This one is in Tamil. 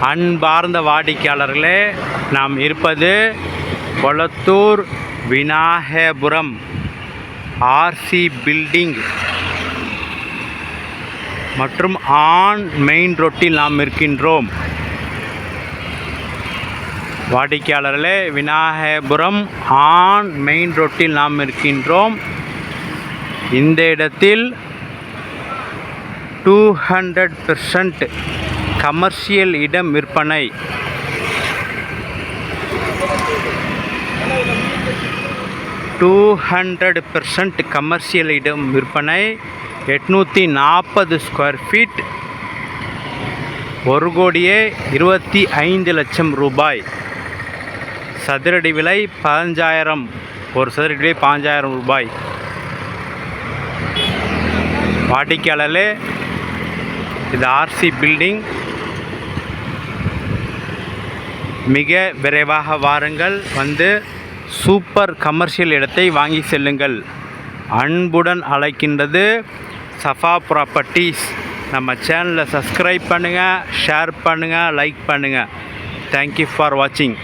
அன்பார்ந்த வாடிக்கையாளர்களே நாம் இருப்பது கொளத்தூர் விநாயகபுரம் ஆர்சி பில்டிங் மற்றும் ஆன் மெயின் ரோட்டில் நாம் இருக்கின்றோம். வாடிக்கையாளர்களே விநாயகபுரம் ஆன் மெயின் ரோட்டில் நாம் இருக்கின்றோம். இந்த இடத்தில் டூ ஹண்ட்ரட் பெர்சன்ட் கமர்ஷியல் இடம் விற்பனை. டூ ஹண்ட்ரட் பெர்சன்ட் கமர்ஷியல் இடம் விற்பனை. எட்நூற்றி நாற்பது ஸ்கொயர் ஃபீட் ஒரு கோடியே இருபத்தி ஐந்து லட்சம் ரூபாய். சதுரடி விலை பதினஞ்சாயிரம். ஒரு சதுரடி விலை பதினஞ்சாயிரம் ரூபாய். வாடிக்கையாளர்களே இது ஆர்சி பில்டிங் மிக விரைவாக வாருங்கள். வந்து சூப்பர் கமர்ஷியல் இடத்தை வாங்கி செல்லுங்கள். அன்புடன் அழைக்கின்றது சஃபா ப்ராப்பர்ட்டிஸ் நம்ம சேனலை சப்ஸ்கிரைப் பண்ணுங்கள் ஷேர் பண்ணுங்கள் லைக் பண்ணுங்கள் தேங்க்யூ ஃபார் வாட்சிங்